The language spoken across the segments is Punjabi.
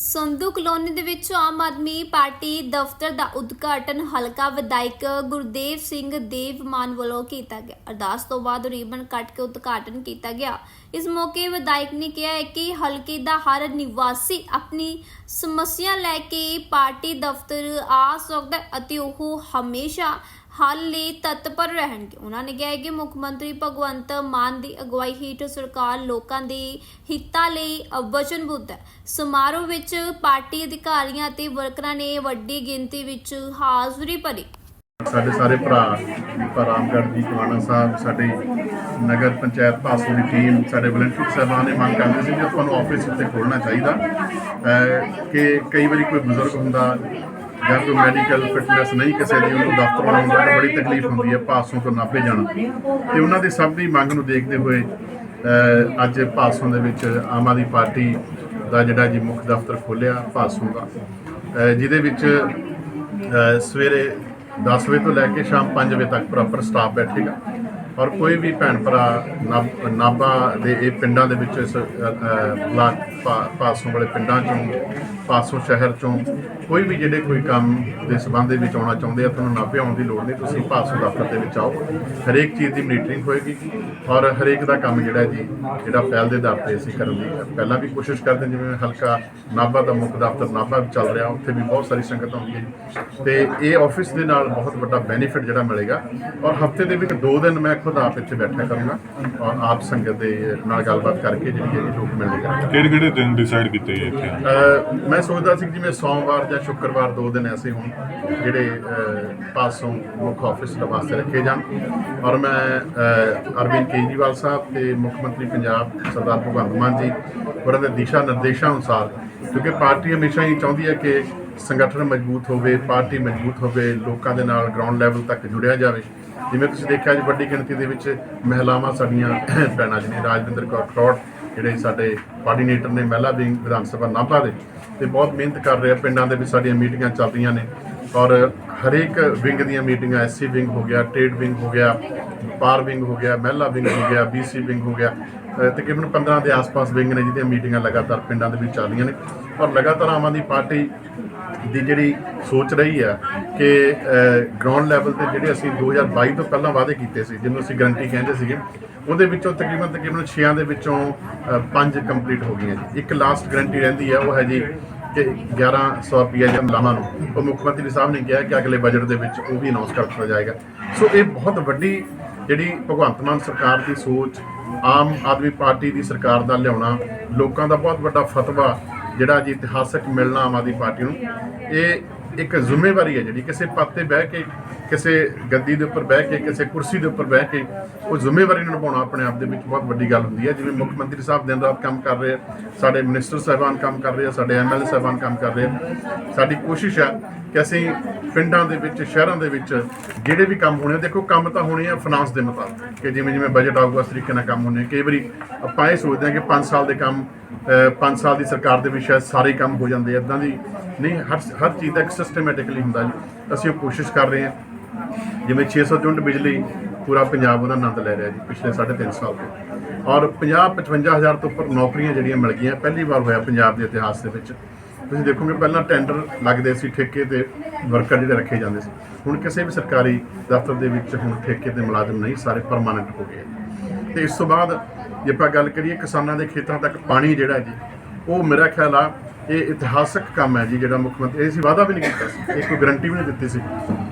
ਸੰਧੂ ਕਲੋਨੀ ਦੇ ਵਿੱਚ ਆਮ ਆਦਮੀ ਪਾਰਟੀ ਦਫ਼ਤਰ ਦਾ ਉਦਘਾਟਨ ਹਲਕਾ ਵਿਧਾਇਕ ਗੁਰਦੇਵ ਸਿੰਘ ਦੇਵਮਾਨ ਵੱਲੋਂ ਕੀਤਾ ਗਿਆ। ਅਰਦਾਸ ਤੋਂ ਬਾਅਦ ਰੀਬਨ ਕੱਟ ਕੇ ਉਦਘਾਟਨ ਕੀਤਾ ਗਿਆ। ਇਸ ਮੌਕੇ ਵਿਧਾਇਕ ਨੇ ਕਿਹਾ ਹੈ ਕਿ ਹਲਕੇ ਦਾ ਹਰ ਨਿਵਾਸੀ ਆਪਣੀ ਸਮੱਸਿਆ ਲੈ ਕੇ ਪਾਰਟੀ ਦਫ਼ਤਰ ਆ ਸਕਦਾ ਅਤੇ ਉਹ ਹਮੇਸ਼ਾ ਹੱਲ ਲਈ ਤਤਪਰ ਰਹਿਣਗੇ। ਉਹਨਾਂ ਨੇ ਕਿਹਾ ਹੈ ਕਿ ਮੁੱਖ ਮੰਤਰੀ ਭਗਵੰਤ ਮਾਨ ਦੀ ਅਗਵਾਈ ਹੇਠ ਸਰਕਾਰ ਲੋਕਾਂ ਦੇ ਹਿੱਤਾਂ ਲਈ ਵਚਨਬੱਧ ਹੈ। ਸਮਾਰੋਹ ਵਿੱਚ ਪਾਰਟੀ ਅਧਿਕਾਰੀਆਂ ਅਤੇ ਵਰਕਰਾਂ ਨੇ ਵੱਡੀ ਗਿਣਤੀ ਵਿੱਚ ਹਾਜ਼ਰੀ ਭਰੀ। ਸਾਡੇ ਸਾਰੇ ਭਰਾ ਦੀਪਾ ਰਾਮਗੜ੍ਹ ਜੀ ਟਵਾਣਾ ਸਾਹਿਬ, ਸਾਡੇ ਨਗਰ ਪੰਚਾਇਤ ਪਾਸੋਂ ਦੀ ਟੀਮ, ਸਾਡੇ ਵਲੰਟੀਅਰ ਸਾਹਿਬਾਨ ਨੇ ਮੰਗ ਕਰਦੇ ਸੀ ਕਿ ਆਪਾਂ ਨੂੰ ਆਫਿਸ ਉੱਤੇ ਖੋਲਣਾ ਚਾਹੀਦਾ। ਅਹ ਕਿ ਕਈ ਵਾਰੀ ਕੋਈ ਬਜ਼ੁਰਗ ਹੁੰਦਾ ਜਾਂ ਕੋਈ ਮੈਡੀਕਲ ਫਿਟਨੈਸ ਨਹੀਂ ਕਿਸੇ ਦੀ, ਉਹਨੂੰ ਦਫ਼ਤਰ ਆਉਣ ਦਾ ਬੜੀ ਤਕਲੀਫ ਹੁੰਦੀ ਹੈ, ਪਾਸੋਂ ਤੋਂ ਨਾਭੇ ਜਾਣਾ। ਤੇ ਉਹਨਾਂ ਦੀ ਸਭ ਦੀ ਮੰਗ ਨੂੰ ਦੇਖਦੇ ਹੋਏ ਅੱਜ ਪਾਸੋਂ ਦੇ ਵਿੱਚ ਆਮ ਆਦਮੀ ਪਾਰਟੀ ਦਾ ਜਿਹੜਾ ਜੀ ਮੁੱਖ ਦਫ਼ਤਰ ਖੋਲ੍ਹਿਆ ਪਾਸੋਂ ਦਾ ਜਿਹਦੇ ਵਿੱਚ ਸਵੇਰੇ 10 ਵਜੇ ਤੋਂ ਲੈ ਕੇ ਸ਼ਾਮ 5 ਵਜੇ ਤੱਕ ਪ੍ਰੋਪਰ ਸਟਾਫ ਬੈਠੇਗਾ। ਔਰ ਕੋਈ ਵੀ ਭੈਣ ਭਰਾ ਨਾਭ- ਨਾਭਾ ਦੇ ਇਹ ਪਿੰਡਾਂ ਦੇ ਵਿੱਚ ਇਸ ਬਲਾਕ ਪਾ- ਪਾਸੋਂ ਵਾਲੇ ਪਿੰਡਾਂ ਚੋਂ, ਪਾਸੋਂ ਸ਼ਹਿਰ ਚੋਂ ਕੋਈ ਵੀ ਜਿਹੜੇ ਕੋਈ ਕੰਮ ਦੇ ਸੰਬੰਧ ਦੇ ਵਿੱਚ ਆਉਣਾ ਚਾਹੁੰਦੇ ਆ, ਤੁਹਾਨੂੰ ਨਾਭੇ ਆਉਣ ਦੀ ਲੋੜ ਨਹੀਂ, ਤੁਸੀਂ ਪਾਸੋਂ ਦਫ਼ਤਰ ਦੇ ਵਿੱਚ ਆਓ ਹਰੇਕ ਚੀਜ਼ ਦੀ ਮੀਟਰਿੰਗ ਹੋਏਗੀ ਔਰ ਹਰੇਕ ਦਾ ਕੰਮ ਜਿਹੜਾ ਜੀ, ਜਿਹੜਾ ਪਹਿਲ ਦੇ ਆਧਾਰ ਤੇ ਅਸੀਂ ਕਰਨ ਦੀ ਪਹਿਲਾਂ ਵੀ ਕੋਸ਼ਿਸ਼ ਕਰਦੇ ਜਿਵੇਂ ਹਲਕਾ ਨਾਭਾ ਦਾ ਮੁੱਖ ਦਫ਼ਤਰ ਨਾਭਾ ਵਿੱਚ ਚੱਲ ਰਿਹਾ, ਉੱਥੇ ਵੀ ਬਹੁਤ ਸਾਰੀ ਸੰਗਤ ਆਉਂਦੀ ਹੈ ਜੀ। ਤੇ ਇਹ ਆਫਿਸ ਦੇ ਨਾਲ ਬਹੁਤ ਵੱਡਾ ਬੈਨੀਫਿਟ ਜਿਹੜਾ ਮਿਲੇਗਾ ਔਰ ਹਫ਼ਤੇ ਦੇ ਵਿੱਚ ਦੋ ਦਿਨ ਮੈਂ ਆਪ ਇੱਥੇ ਬੈਠਿਆ ਕਰੂੰਗਾ ਔਰ ਆਪ ਸੰਗਤ ਦੇ ਨਾਲ ਗੱਲਬਾਤ ਕਰਕੇ ਜਿਹੜੀ ਹੈ ਜੀ ਲੋਕ ਮਿਲੇਗਾ ਕਿਹੜੇ ਕਿਹੜੇ ਦਿਨ ਡਿਸਾਈਡ ਕੀਤੇ ਗਏ ਇੱਥੇ? ਅਹ ਮੈਂ ਸੋਚਦਾ ਸੀ ਕਿ ਜਿਵੇਂ ਸੋਮਵਾਰ ਜਾਂ ਸ਼ੁੱਕਰਵਾਰ ਦੋ ਦਿਨ ਐਸੇ ਹੋਣ ਜਿਹੜੇ ਅਹ, ਪਾਸੋਂ ਮੁੱਖ ਆਫਿਸ ਦੇ ਵਾਸਤੇ ਰੱਖੇ ਜਾਣ। ਔਰ ਮੈਂ ਅਹ, ਅਰਵਿੰਦ ਕੇਜਰੀਵਾਲ ਸਾਹਿਬ ਤੇ ਮੁੱਖ ਮੰਤਰੀ ਪੰਜਾਬ ਸਰਦਾਰ ਭਗਵੰਤ ਮਾਨ ਜੀ ਉਹਨਾਂ ਦੇ ਦਿਸ਼ਾ ਨਿਰਦੇਸ਼ਾਂ ਅਨੁਸਾਰ ਕਿਉਂਕਿ ਪਾਰਟੀ ਹਮੇਸ਼ਾ ਹੀ ਚਾਹੁੰਦੀ ਹੈ ਕਿ ਸੰਗਠਨ ਮਜ਼ਬੂਤ ਹੋਵੇ ਪਾਰਟੀ ਮਜ਼ਬੂਤ ਹੋਵੇ ਲੋਕਾਂ ਦੇ ਨਾਲ ਗਰਾਊਂਡ ਲੈਵਲ ਤੱਕ ਜੁੜਿਆ ਜਾਵੇ। ਜਿਵੇਂ ਤੁਸੀਂ ਦੇਖਿਆ ਜੀ ਵੱਡੀ ਗਿਣਤੀ ਦੇ ਵਿੱਚ ਮਹਿਲਾਵਾਂ ਸਾਡੀਆਂ ਭੈਣਾਂ ਜਿਹਨੇ ਰਾਜਵਿੰਦਰ ਕੌਰ ਖਰੋੜ, ਜਿਹੜੇ ਸਾਡੇ ਕੋਆਰਡੀਨੇਟਰ ਨੇ ਮਹਿਲਾ ਵਿੰਗ ਵਿਧਾਨ ਸਭਾ ਨਾਭਾ ਦੇ, ਤੇ ਬਹੁਤ ਮਿਹਨਤ ਕਰ ਰਹੇ ਆ, ਪਿੰਡਾਂ ਦੇ ਵਿੱਚ ਸਾਡੀਆਂ ਮੀਟਿੰਗਾਂ ਚੱਲ ਰਹੀਆਂ ਨੇ। ਔਰ ਹਰੇਕ ਵਿੰਗ ਦੀਆਂ ਮੀਟਿੰਗਾਂ, ਐਸਸੀ ਵਿੰਗ ਹੋ ਗਿਆ, ਟ੍ਰੇਡ ਵਿੰਗ ਹੋ ਗਿਆ, ਪਾਰ ਵਿੰਗ ਹੋ ਗਿਆ, ਮਹਿਲਾ ਵਿੰਗ ਹੋ ਗਿਆ, ਬੀਸੀ ਵਿੰਗ ਹੋ ਗਿਆ ਤਕਰੀਬਨ 15 ਦੇ ਆਸ-ਪਾਸ ਵਿੰਗ ਨੇ ਜਿਹਦੀਆਂ ਮੀਟਿੰਗਾਂ ਲਗਾਤਾਰ ਪਿੰਡਾਂ ਦੇ ਵਿੱਚ ਚੱਲ ਰਹੀਆਂ ਨੇ। ਔਰ ਲਗਾਤਾਰ ਆਮ ਆਦਮੀ ਪਾਰਟੀ ਦੀ ਜਿਹੜੀ ਸੋਚ ਰਹੀ ਆ ਕਿ ਗਰਾਊਂਡ ਲੈਵਲ ਤੇ ਜਿਹੜੇ ਅਸੀਂ 2022 ਤੋਂ ਪਹਿਲਾਂ ਵਾਅਦੇ ਕੀਤੇ ਸੀ, ਜਿਹਨੂੰ ਅਸੀਂ ਗਰੰਟੀ ਕਹਿੰਦੇ ਸੀਗੇ, ਉਹਦੇ ਵਿੱਚੋਂ ਤਕਰੀਬਨ ਤਕਰੀਬਨ 6 ਦੇ ਵਿੱਚੋਂ 5 ਕੰਪਲੀਟ ਹੋ ਗਈਆਂ ਜੀ। ਇੱਕ ਲਾਸਟ ਗਰੰਟੀ ਰਹਿੰਦੀ ਹੈ ਉਹ ਹੈ ਜੀ ਕਿ 1100 ਰੁਪਏ ਜਾਂ ਲਾਵਾਂ ਨੂੰ। ਉਹ ਮੁੱਖ ਮੰਤਰੀ ਸਾਹਿਬ ਨੇ ਕਿਹਾ ਕਿ ਅਗਲੇ ਬਜਟ ਦੇ ਵਿੱਚ ਉਹ ਵੀ ਅਨਾਉਂਸ ਕਰ ਦਿੱਤਾ ਜਾਏਗਾ। ਸੋ ਇਹ ਬਹੁਤ ਵੱਡੀ ਜਿਹੜੀ ਭਗਵੰਤ ਮਾਨ ਸਰਕਾਰ ਦੀ ਸੋਚ, ਆਮ ਆਦਮੀ ਪਾਰਟੀ ਦੀ ਸਰਕਾਰ ਦਾ ਲਿਆਉਣਾ, ਲੋਕਾਂ ਦਾ ਬਹੁਤ ਵੱਡਾ ਫਤਵਾ ਜਿਹੜਾ ਜੀ ਇਤਿਹਾਸਕ ਮਿਲਣਾ ਆਮ ਆਦਮੀ ਪਾਰਟੀ ਨੂੰ ਇਹ ਇੱਕ ਜ਼ਿੰਮੇਵਾਰੀ ਹੈ ਜਿਹੜੀ ਕਿਸੇ ਪੱਤ ਤੇ ਬਹਿ ਕੇ ਕਿਸੇ ਗੱਦੀ ਦੇ ਉੱਪਰ ਬਹਿ ਕੇ ਕਿਸੇ ਕੁਰਸੀ ਦੇ ਉੱਪਰ ਬਹਿ ਕੇ ਉਹ ਜ਼ਿੰਮੇਵਾਰੀ ਨਿਭਾਉਣਾ ਆਪਣੇ ਆਪ ਦੇ ਵਿੱਚ ਬਹੁਤ ਵੱਡੀ ਗੱਲ ਹੁੰਦੀ ਹੈ ਜਿਵੇਂ ਮੁੱਖ ਮੰਤਰੀ ਸਾਹਿਬ ਦਿਨ ਰਾਤ ਕੰਮ ਕਰ ਰਹੇ ਆ ਸਾਡੇ ਮਿਨਿਸਟਰ ਸਾਹਿਬਾਨ ਕੰਮ ਕਰ ਰਹੇ ਆ ਸਾਡੇ ਐਮਐਲਏ ਸਾਹਿਬਾਨ ਕੰਮ ਕਰ ਰਹੇ ਆ ਸਾਡੀ ਕੋਸ਼ਿਸ਼ ਹੈ ਕਿ ਅਸੀਂ ਪਿੰਡਾਂ ਦੇ ਵਿੱਚ ਸ਼ਹਿਰਾਂ ਦੇ ਵਿੱਚ ਜਿਹੜੇ ਵੀ ਕੰਮ ਹੋਣੇ ਆ, ਦੇਖੋ ਕੰਮ ਤਾਂ ਹੋਣੇ ਆ ਫਾਈਨਾਂਸ ਦੇ ਮੁਤਾਬਕ ਕਿ ਜਿਵੇਂ ਜਿਵੇਂ ਬਜਟ ਆਊਗਾ ਉਸ ਤਰੀਕੇ ਨਾਲ ਕੰਮ ਹੋਣੇ ਆ। ਕਈ ਵਾਰੀ ਆਪਾਂ ਇਹ ਸੋਚਦੇ ਹਾਂ ਕਿ 5 ਸਾਲ ਦੇ ਕੰਮ 5 ਸਾਲ ਦੀ ਸਰਕਾਰ ਦੇ ਵਿੱਚ ਸ਼ਾਇਦ ਸਾਰੇ ਕੰਮ ਹੋ ਜਾਂਦੇ ਇਦਾਂ ਦੀ ਨਹੀਂ, ਹਰ ਹਰ ਚੀਜ਼ ਦਾ ਇੱਕ ਸਿਸਟਮੈਟਿਕਲੀ ਹੁੰਦਾ ਜੀ। ਅਸੀਂ ਉਹ ਕੋਸ਼ਿਸ਼ ਕਰ ਰਹੇ ਹਾਂ। ਜਿਵੇਂ 600 ਯੂਨਿਟ ਬਿਜਲੀ ਪੂਰਾ ਪੰਜਾਬ ਉਹਦਾ ਆਨੰਦ ਲੈ ਰਿਹਾ ਜੀ, ਪਿਛਲੇ 3.5 ਸਾਲ ਤੋਂ। ਔਰ 50 55 ਹਜ਼ਾਰ ਤੋਂ ਉੱਪਰ ਨੌਕਰੀਆਂ ਜਿਹੜੀਆਂ ਮਿਲ ਗਈਆਂ, ਪਹਿਲੀ ਵਾਰ ਹੋਇਆ ਪੰਜਾਬ ਦੇ ਇਤਿਹਾਸ ਦੇ ਵਿੱਚ। ਤੁਸੀਂ ਦੇਖੋਗੇ ਪਹਿਲਾਂ ਟੈਂਡਰ ਲੱਗਦੇ ਸੀ, ਠੇਕੇ ਤੇ ਵਰਕਰ ਜਿਹੜੇ ਰੱਖੇ ਜਾਂਦੇ ਸੀ। ਹੁਣ ਕਿਸੇ ਵੀ ਸਰਕਾਰੀ ਦਫ਼ਤਰ ਦੇ ਵਿੱਚ ਹੁਣ ਠੇਕੇ ਤੇ ਮੁਲਾਜ਼ਮ ਨਹੀਂ, ਸਾਰੇ ਪਰਮਾਨੈਂਟ ਹੋ ਗਏ ਤੇ ਇਸ ਤੋਂ ਬਾਅਦ ਜੇ ਆਪਾਂ ਗੱਲ ਕਰੀਏ ਕਿਸਾਨਾਂ ਦੇ ਖੇਤਾਂ ਤੱਕ ਪਾਣੀ ਜਿਹੜਾ ਜੀ, ਉਹ ਮੇਰਾ ਖਿਆਲ ਆ, ਇਹ ਇਤਿਹਾਸਕ ਕੰਮ ਹੈ ਜੀ ਜਿਹੜਾ ਮੁੱਖ ਮੰਤਰੀ ਇਹ ਸੀ ਵਾਅਦਾ ਵੀ ਨਹੀਂ ਕੀਤਾ ਸੀ, ਇਹ ਕੋਈ ਗਰੰਟੀ ਵੀ ਨਹੀਂ ਦਿੱਤੀ ਸੀ।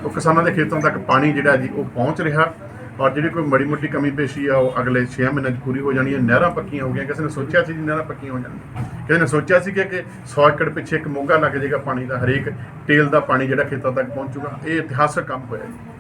ਉਹ ਕਿਸਾਨਾਂ ਦੇ ਖੇਤਾਂ ਤੱਕ ਪਾਣੀ ਜਿਹੜਾ ਜੀ, ਉਹ ਪਹੁੰਚ ਰਿਹਾ ਔਰ ਜਿਹੜੀ ਕੋਈ ਮੜੀ ਮੋਟੀ ਕਮੀ ਪੇਸ਼ੀ ਆ, ਉਹ ਅਗਲੇ 6 ਮਹੀਨਿਆਂ 'ਚ ਪੂਰੀ ਹੋ ਜਾਣੀ ਹੈ ਨਹਿਰਾਂ ਪੱਕੀਆਂ ਹੋ ਗਈਆਂ, ਕਿਸੇ ਨੇ ਸੋਚਿਆ ਸੀ ਜੀ ਨਹਿਰਾਂ ਪੱਕੀਆਂ ਹੋ ਜਾਣਗੀਆਂ। ਕਿਸੇ ਨੇ ਸੋਚਿਆ ਸੀ ਕਿ ਕਿ 100 ਏਕੜ ਪਿੱਛੇ ਇੱਕ ਮੋਗਾ ਲੱਗ ਜਾਏਗਾ ਪਾਣੀ ਦਾ, ਹਰੇਕ ਟੇਲ ਦਾ ਪਾਣੀ ਜਿਹੜਾ ਖੇਤਾਂ ਤੱਕ ਪਹੁੰਚੂਗਾ ਇਹ ਇਤਿਹਾਸਕ ਕੰਮ ਹੋਇਆ ਜੀ।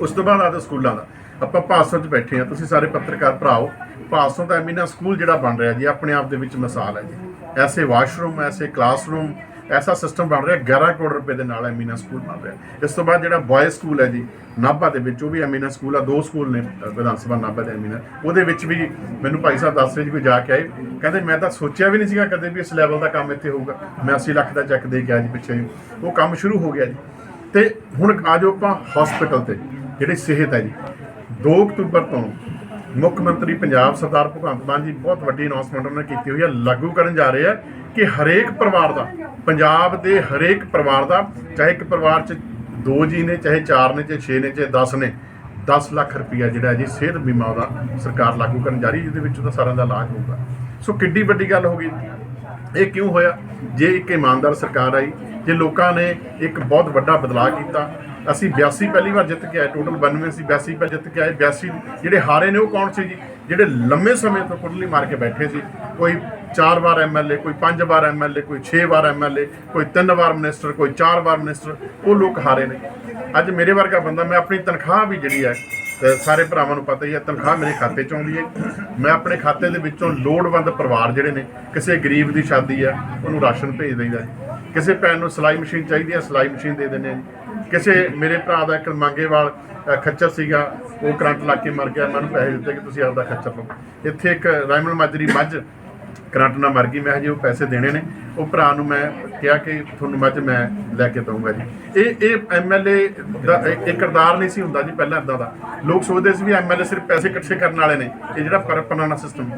ਉਸ ਤੋਂ ਬਾਅਦ ਆਦਾ ਸਕੂਲਾਂ ਦਾ। ਆਪਾਂ ਭਾਸੋਂ 'ਚ ਬੈਠੇ ਆ ਤੁਸੀਂ ਸਾਰੇ ਪੱਤਰਕਾਰ ਭਰਾਓ ਭਾਸੋਂ ਦਾ ਐਮੀਨਾ ਸਕੂਲ ਜਿਹੜਾ ਬਣ ਰਿਹਾ ਜੀ, ਆਪਣੇ ਆਪ ਦੇ ਵਿੱਚ ਮਿਸਾਲ ਹੈ ਜੀ। ਐਸੇ ਵਾਸ਼ਰੂਮ, ਐਸੇ ਕਲਾਸਰੂਮ, ਐਸਾ ਸਿਸਟਮ ਬਣ ਰਿਹਾ 11 ਕਰੋੜ ਰੁਪਏ ਦੇ ਨਾਲ ਐਮੀਨਾ ਸਕੂਲ ਬਣ ਰਿਹਾ। ਇਸ ਤੋਂ ਬਾਅਦ ਜਿਹੜਾ ਬॉय ਸਕੂਲ ਹੈ ਜੀ, ਨਾਭਾ ਦੇ ਵਿੱਚ, ਉਹ ਵੀ ਐਮੀਨਾ ਸਕੂਲ ਆ, ਦੋ ਸਕੂਲ ਨੇ ਵਿਧਾਨ ਸਭਾ ਨਾਭਾ ਦੇ ਐਮੀਨਾ ਉਹਦੇ ਵਿੱਚ ਵੀ ਮੈਨੂੰ ਭਾਈ ਸਾਹਿਬ ਦੱਸ ਰਹੇ ਜੀ, ਕੋਈ ਜਾ ਕੇ ਆਏ। ਕਹਿੰਦੇ ਮੈਂ ਤਾਂ ਸੋਚਿਆ ਵੀ ਨਹੀਂ ਸੀਗਾ ਕਦੇ ਵੀ ਇਸ ਲੈਵਲ ਦਾ ਕੰਮ ਇੱਥੇ ਹੋਊਗਾ। ਮੈਂ 80 ਲੱਖ ਦਾ ਚੈੱਕ ਦੇ ਕੇ ਆਇਆ ਜੀ ਪਿੱਛੇ। ਜੀ ਉਹ ਕੰਮ ਸ਼ੁਰੂ ਹੋ ਗਿਆ ਜੀ। ਤੇ ਹੁਣ ਆ ਜਾਓ ਆਪਾਂ ਹਸਪੀਟਲ ਤੇ। ਜਿਹੜੀ ਸਿਹਤ ਹੈ ਜੀ। 2 ਅਕਤੂਬਰ ਤੋਂ ਮੁੱਖ ਮੰਤਰੀ ਪੰਜਾਬ ਸਰਦਾਰ ਭਗਵੰਤ ਮਾਨ ਜੀ ਬਹੁਤ ਵੱਡੀ ਅਨਾਉਂਸਮੈਂਟ ਉਹਨਾਂ ਨੇ ਕੀਤੀ ਹੋਈ ਹੈ ਲਾਗੂ ਕਰਨ ਜਾ ਰਹੇ ਆ ਕਿ ਹਰੇਕ ਪਰਿਵਾਰ ਦਾ, ਪੰਜਾਬ ਦੇ ਹਰੇਕ ਪਰਿਵਾਰ ਦਾ, ਚਾਹੇ ਇੱਕ ਪਰਿਵਾਰ 'ਚ ਦੋ ਜੀ ਨੇ, ਚਾਹੇ ਚਾਰ ਨੇ, ਚਾਹੇ 6 ਨੇ, ਚਾਹੇ 10 ਨੇ 10 ਲੱਖ ਰੁਪਈਆ ਜਿਹੜਾ ਜੀ ਸਿਹਤ ਬੀਮਾ ਦਾ ਸਰਕਾਰ ਲਾਗੂ ਕਰਨ ਜਾ ਰਹੀ ਜਿਹਦੇ ਵਿੱਚ ਉਹਦਾ ਸਾਰਿਆਂ ਦਾ ਇਲਾਜ ਹੋਊਗਾ। ਸੋ ਕਿੱਡੀ ਵੱਡੀ ਗੱਲ ਹੋ ਗਈ। ਇਹ ਕਿਉਂ ਹੋਇਆ? ਜੇ ਇੱਕ ਇਮਾਨਦਾਰ ਸਰਕਾਰ ਆਈ, ਜੇ ਲੋਕਾਂ ਨੇ ਇੱਕ ਬਹੁਤ ਵੱਡਾ ਬਦਲਾਅ ਕੀਤਾ ਅਸੀਂ 82 ਪਹਿਲੀ ਵਾਰ ਜਿੱਤ ਕੇ ਆਏ ਟੋਟਲ 92 ਸੀ 82 ਪਰ ਜਿੱਤ ਕੇ ਆਏ। 82 ਜਿਹੜੇ ਹਾਰੇ ਨੇ ਉਹ ਕੌਣ ਸੀ ਜੀ? ਜਿਹੜੇ ਲੰਮੇ ਸਮੇਂ ਤੋਂ ਕੁੱਟਲੀ ਮਾਰ ਕੇ ਬੈਠੇ ਸੀ। ਕੋਈ 4 ਵਾਰ ਐਮਐਲਏ ਕੋਈ 5 ਵਾਰ ਐਮਐਲਏ ਕੋਈ 6 ਵਾਰ ਐਮਐਲਏ ਕੋਈ 3 ਵਾਰ ਮਿਨਿਸਟਰ, ਕੋਈ 4 ਵਾਰ ਮਿਨਿਸਟਰ, ਉਹ ਲੋਕ ਹਾਰੇ ਨੇ। ਅੱਜ ਮੇਰੇ ਵਰਗਾ ਬੰਦਾ, ਮੈਂ ਆਪਣੀ ਤਨਖਾਹ ਵੀ ਜਿਹੜੀ ਹੈ ਸਾਰੇ ਭਰਾਵਾਂ ਨੂੰ ਪਤਾ ਹੀ ਹੈ, ਤਨਖਾਹ ਮੇਰੇ ਖਾਤੇ 'ਚ ਆਉਂਦੀ ਹੈ। ਮੈਂ ਆਪਣੇ ਖਾਤੇ ਦੇ ਵਿੱਚੋਂ ਲੋੜਵੰਦ ਪਰਿਵਾਰ ਜਿਹੜੇ ਨੇ, ਕਿਸੇ ਗਰੀਬ ਦੀ ਸ਼ਾਦੀ ਹੈ, ਉਹਨੂੰ ਰਾਸ਼ਨ ਭੇਜ ਦਈਦਾ ਹੈ। ਕਿਸੇ ਭੈਣ ਨੂੰ ਸਿਲਾਈ ਮਸ਼ੀਨ ਚਾਹੀਦੀ ਹੈ, ਸਿਲਾਈ ਮਸ਼ੀਨ ਦੇ ਦਿੰਦੇ ਆ ਜੀ ਕਿਸੇ ਮੇਰੇ ਭਰਾ ਦਾ ਇੱਕ ਮੰਗੇਵਾਲ ਅ, ਖੱਚਰ ਸੀਗਾ ਉਹ ਕਰੰਟ ਲੱਗ ਕੇ ਮਰ ਗਿਆ। ਮੈਨੂੰ ਪੈਸੇ ਦਿੱਤੇ ਕਿ ਤੁਸੀਂ ਆਪਦਾ ਖੱਚਰ ਲਓ। ਇੱਥੇ ਇੱਕ ਰਾਇਮਲ ਮਾਜਰੀ ਮੱਝ ਕਰੰਟ ਨਾਲ ਮਰ ਗਈ। ਮੈਂ ਹਜੇ ਉਹ ਪੈਸੇ ਦੇਣੇ ਨੇ। ਉਹ ਭਰਾ ਨੂੰ ਮੈਂ ਕਿਹਾ ਕਿ ਤੁਹਾਨੂੰ ਮੱਝ ਮੈਂ ਲੈ ਕੇ ਦਊਂਗਾ ਜੀ। ਇਹ ਇਹ ਐਮਐਲਏ ਦਾ ਇਹ ਇਹ ਕਿਰਦਾਰ ਨਹੀਂ ਸੀ ਹੁੰਦਾ ਜੀ ਪਹਿਲਾਂ ਇਦਾਂ ਦਾ। ਲੋਕ ਸੋਚਦੇ ਸੀ ਵੀ ਐਮਐਲਏ ਸਿਰਫ ਪੈਸੇ ਇਕੱਠੇ ਕਰਨ ਵਾਲੇ ਨੇ। ਇਹ ਜਿਹੜਾ ਪਰਪਨਾਨਾ ਸਿਸਟਮ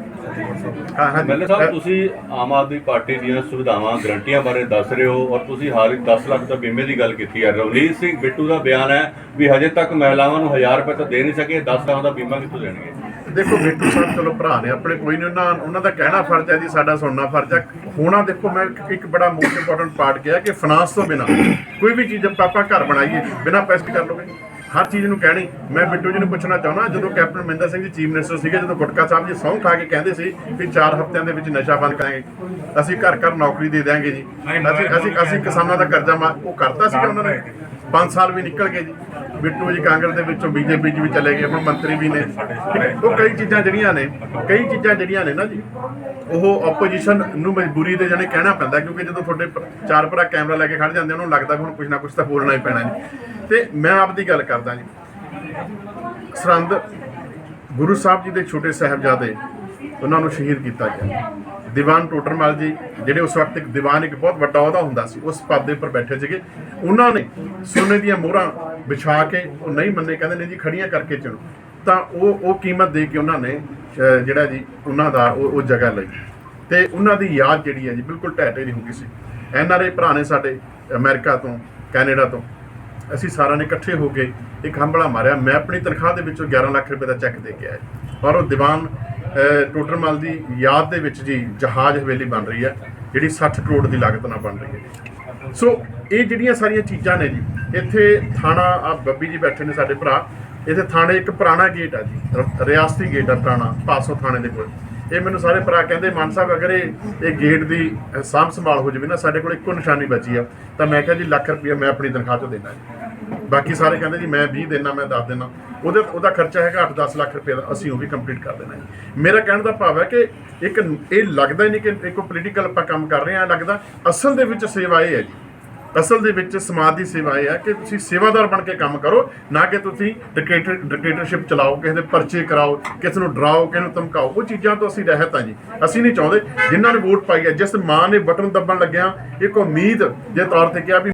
ਹਾਂ ਹਾਂ ਮੱਲੇ ਸਾਹਿਬ ਤੁਸੀਂ ਆਮ ਆਦਮੀ ਪਾਰਟੀ ਦੀਆਂ ਸੁਵਿਧਾਵਾਂ ਗਰੰਟੀਆਂ ਬਾਰੇ ਦੱਸ ਰਹੇ ਹੋ ਔਰ ਤੁਸੀਂ ਹਾਲ ਹੀ 10 ਲੱਖ ਦਾ ਬੀਮੇ ਦੀ ਗੱਲ ਕੀਤੀ ਹੈ। ਰਵਨੀਤ ਸਿੰਘ ਬਿੱਟੂ ਦਾ ਬਿਆਨ ਹੈ ਵੀ ਹਜੇ ਤੱਕ ਮਹਿਲਾਵਾਂ ਨੂੰ 1000 ਰੁਪਏ ਤਾਂ ਦੇ ਨਹੀਂ ਸਕੇ 10 ਲੱਖ ਦਾ ਬੀਮਾ ਕਿੱਥੋਂ ਦੇਣਗੇ? ਦੇਖੋ ਬਿੱਟੂ ਸਾਹਿਬ ਚਲੋ ਭਰਾ ਨੇ ਆਪਣੇ ਕੋਈ ਨਹੀਂ ਉਹਨਾਂ ਉਹਨਾਂ ਦਾ ਕਹਿਣਾ ਫਰਜ਼ ਹੈ ਜੀ ਸਾਡਾ ਸੁਣਨਾ ਫਰਜ਼ ਹੈ। ਹੋਣਾ ਦੇਖੋ ਮੈਂ ਇੱਕ- ਬੜਾ ਮੋਸਟ ਇੰਪੋਰਟੈਂਟ ਪਾਰਟ ਕਿਹਾ ਕਿ ਫਾਈਨਾਂਸ ਤੋਂ ਬਿਨਾ ਕੋਈ ਵੀ ਚੀਜ਼ ਆਪਾਂ ਘਰ ਬਣਾਈਏ ਬਿਨਾ ਪੈਸੇ ਕਰ ਲੋਗੇ ਹਰ ਚੀਜ਼ ਨੂੰ ਕਹਿਣੀ। ਮੈਂ ਬਿੱਟੂ ਜੀ ਨੂੰ ਪੁੱਛਣਾ ਚਾਹੁੰਦਾ ਜਦੋਂ captain Mahinder Singh ji chief minister ਸੀਗੇ ਜਦੋਂ ਗੁਟਕਾ ਸਾਹਿਬ ਜੀ ਸਹੁੰ ਖਾ ਕੇ ਕਹਿੰਦੇ ਸੀ ਵੀ 4 ਹਫ਼ਤਿਆਂ ਦੇ ਵਿੱਚ ਨਸ਼ਾ ਬੰਦ ਕਰਾਂਗੇ ਅਸੀਂ ਘਰ ਘਰ ਨੌਕਰੀ ਦੇ ਦਿਆਂਗੇ ਜੀ। ਅਸੀਂ ਅਸੀਂ ਅਸੀਂ ਕਿਸਾਨਾਂ ਦਾ ਕਰਜ਼ਾ ਉਹ ਕਰਤਾ ਸੀਗਾ ਉਹਨਾਂ ਨੇ। 5 ਸਾਲ ਵੀ ਨਿਕਲ ਗਏ ਜੀ। ਬਿੱਟੂ ਜੀ ਕਾਂਗਰਸ ਦੇ ਵਿੱਚੋਂ ਬੀਜੇਪੀ 'ਚ ਵੀ ਚਲੇ ਗਏ, ਹੁਣ ਮੰਤਰੀ ਵੀ ਨੇ। ਉਹ ਕਈ ਚੀਜ਼ਾਂ ਜਿਹੜੀਆਂ ਨੇ, ਕਈ ਚੀਜ਼ਾਂ ਜਿਹੜੀਆਂ ਨੇ ਨਾ ਜੀ, ਉਹ ਆਪੋਜੀਸ਼ਨ ਨੂੰ ਮਜਬੂਰੀ ਦੇ ਜਾਣੇ ਕਹਿਣਾ ਪੈਂਦਾ, ਕਿਉਂਕਿ ਜਦੋਂ ਤੁਹਾਡੇ ਚਾਰ ਭਰਾ ਕੈਮਰਾ ਲੈ ਕੇ ਖੜ ਜਾਂਦੇ ਉਹਨਾਂ ਨੂੰ ਲੱਗਦਾ ਵੀ ਹੁਣ ਕੁਝ ਨਾ ਕੁਝ ਤਾਂ ਬੋਲਣਾ ਹੀ ਪੈਣਾ ਜੀ। ਤੇ ਮੈਂ ਆਪਦੀ ਗੱਲ ਕਰਦਾ ਜੀ। ਸਰੰਦ ਗੁਰੂ ਸਾਹਿਬ ਜੀ ਦੇ ਛੋਟੇ ਸਾਹਿਬਜ਼ਾਦੇ, ਉਹਨਾਂ ਨੂੰ ਸ਼ਹੀਦ ਕੀਤਾ ਗਿਆ। ਦੀਵਾਨ ਟੋਟਰਮਲ ਜੀ, ਜਿਹੜੇ ਉਸ ਵਕਤ ਇੱਕ ਦੀਵਾਨ ਇੱਕ ਬਹੁਤ ਵੱਡਾ ਅਹੁਦਾ ਹੁੰਦਾ ਸੀ, ਉਸ ਪਦ ਦੇ ਉੱਪਰ ਬੈਠੇ ਸੀਗੇ। ਉਹਨਾਂ ਨੇ ਸੋਨੇ ਦੀਆਂ ਮੋਹਰਾਂ ਵਿਛਾ ਕੇ, ਉਹ ਨਹੀਂ ਮੰਨੇ, ਕਹਿੰਦੇ ਨੇ ਜੀ ਖੜੀਆਂ ਕਰਕੇ ਚਲੋ। ਤਾਂ ਉਹ ਉਹ ਕੀਮਤ ਦੇ ਕੇ ਉਹਨਾਂ ਨੇ ਜਿਹੜਾ ਜੀ ਉਹਨਾਂ ਦਾ ਉਹ ਉਹ ਜਗ੍ਹਾ ਲਈ। ਤੇ ਉਹਨਾਂ ਦੀ ਯਾਦ ਜਿਹੜੀ ਹੈ ਜੀ, ਬਿਲਕੁਲ ਢਹਿ ਨਹੀਂ ਹੋ ਗਈ ਸੀ। ਐਨ ਆਰ ਆਈ ਭਰਾ ਨੇ ਸਾਡੇ ਅਮਰੀਕਾ ਤੋਂ, ਕੈਨੇਡਾ ਤੋਂ, ਅਸੀਂ ਸਾਰਿਆਂ ਨੇ ਇਕੱਠੇ ਹੋ ਕੇ ਇੱਕ ਹੰਬਲਾ ਮਾਰਿਆ। ਮੈਂ ਆਪਣੀ ਤਨਖਾਹ ਦੇ ਵਿੱਚੋਂ 11 ਲੱਖ ਰੁਪਏ ਦਾ ਚੈੱਕ ਦੇ ਕੇ ਆਇਆ। ਔਰ ਉਹ ਦੀਵਾਨ ਅਹ, ਟੋਟਰਮਲ ਦੀ ਯਾਦ ਦੇ ਵਿੱਚ ਜੀ ਜਹਾਜ਼ ਹਵੇਲੀ ਬਣ ਰਹੀ ਹੈ ਜਿਹੜੀ 60 ਕਰੋੜ ਦੀ ਲਾਗਤ ਨਾਲ ਬਣ ਰਹੀ ਹੈ ਸੋ ਇਹ ਜਿਹੜੀਆਂ ਸਾਰੀਆਂ ਚੀਜ਼ਾਂ ਨੇ ਜੀ ਇੱਥੇ ਥਾਣਾ ਆ ਬੱਬੀ ਜੀ ਬੈਠੇ ਨੇ ਸਾਡੇ ਭਰਾ ਇੱਥੇ ਥਾਣੇ ਇੱਕ ਪੁਰਾਣਾ ਗੇਟ ਆ ਜੀ ਰਿਆਸਤੀ ਗੇਟ ਆ ਪੁਰਾਣਾ ਪਾਸੋ ਥਾਣੇ ਦੇ ਕੋਲ। ਇਹ ਮੈਨੂੰ ਸਾਰੇ ਭਰਾ ਕਹਿੰਦੇ ਮਾਨ ਸਾਹਿਬ ਅਗਰ ਇਹ ਇਹ ਗੇਟ ਦੀ ਸਾਂਭ ਸੰਭਾਲ ਹੋ ਜਾਵੇ ਨਾ ਸਾਡੇ ਕੋਲ ਇੱਕੋ ਨਿਸ਼ਾਨੀ ਬਚੀ ਆ ਤਾਂ ਮੈਂ ਕਿਹਾ ਜੀ ਲੱਖ ਰੁਪਏ ਮੈਂ ਆਪਣੀ ਤਨਖਾਹ ਤੋਂ ਦੇਣਾ ਜੀ। ਬਾਕੀ ਸਾਰੇ ਕਹਿੰਦੇ ਜੀ, ਮੈਂ 20 ਦੇਣਾ ਮੈਂ 10 ਦੇਣਾ ਉਹਦੇ, ਉਹਦਾ ਖਰਚਾ ਹੈਗਾ 8-10 ਲੱਖ ਰੁਪਏ ਦਾ, ਅਸੀਂ ਉਹ ਵੀ ਕੰਪਲੀਟ ਕਰ ਦੇਣਾ ਜੀ। ਮੇਰਾ ਕਹਿਣ ਦਾ ਭਾਵ ਹੈ ਕਿ ਇੱਕ, ਇਹ ਲੱਗਦਾ ਹੀ ਨਹੀਂ ਕਿ ਇੱਕ ਪੋਲੀਟੀਕਲ ਆਪਾਂ ਕੰਮ ਕਰ ਰਹੇ ਹਾਂ ਲੱਗਦਾ ਅਸਲ ਦੇ ਵਿੱਚ ਸੇਵਾ ਇਹ ਹੈ ਜੀ। ਅਸਲ ਦੇ ਵਿੱਚ ਸਮਾਜ ਦੀ ਸੇਵਾ ਇਹ ਹੈ ਕਿ ਤੁਸੀਂ ਸੇਵਾਦਾਰ ਬਣ ਕੇ ਕੰਮ ਕਰੋ, ਨਾ ਕਿ ਤੁਸੀਂ ਡਿਕਟੇਟਰ ਡਿਕਟੇਟਰਸ਼ਿਪ ਚਲਾਓ, ਕਿਸੇ ਦੇ ਪਰਚੇ ਕਰਾਓ, ਕਿਸੇ ਨੂੰ ਡਰਾਓ, ਕਿਸੇ ਨੂੰ ਧਮਕਾਓ। ਉਹ ਚੀਜ਼ਾਂ ਤੋਂ ਅਸੀਂ ਰਹਿਤ ਹਾਂ ਜੀ। ਅਸੀਂ ਨਹੀਂ ਚਾਹੁੰਦੇ, ਜਿਨ੍ਹਾਂ ਨੇ ਵੋਟ ਪਾਈ ਹੈ, ਜਿਸ ਮਾਂ ਨੇ ਬਟਨ ਦੱਬਣ ਲੱਗਿਆ, ਇੱਕ ਉਮੀਦ ਦੇ ਤੌਰ ਤੇ ਕਿਹਾ ਵੀ